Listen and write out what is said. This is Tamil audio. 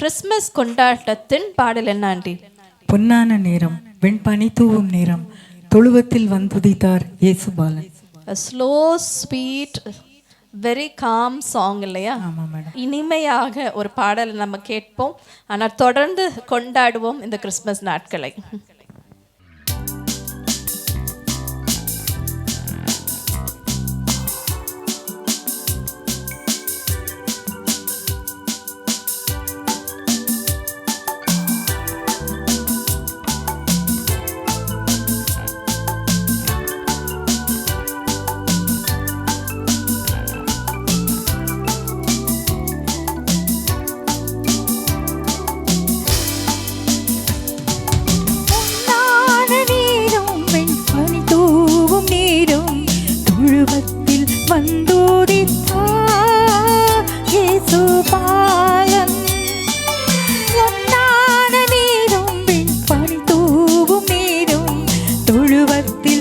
கிறிஸ்மஸ் கொண்டாட்டத்தின் பாடல் என்ன ஆண்டி? பொன்னான நேரம் வெண்பனி தூவும் நேரம் தொழுவத்தில் வந்துதித்தார் இயேசுபாலன் slow sweet very calm song இல்லையா? இனிமையாக ஒரு பாடல் நம்ம கேட்போம். ஆனால் தொடர்ந்து கொண்டாடுவோம் இந்த கிறிஸ்மஸ் நாட்களை. വന്തോടിത്തായേസുപാലം ഒന്നാന നീരും പിൻപണി തൂവും നീരും തൊഴുവത്തിൽ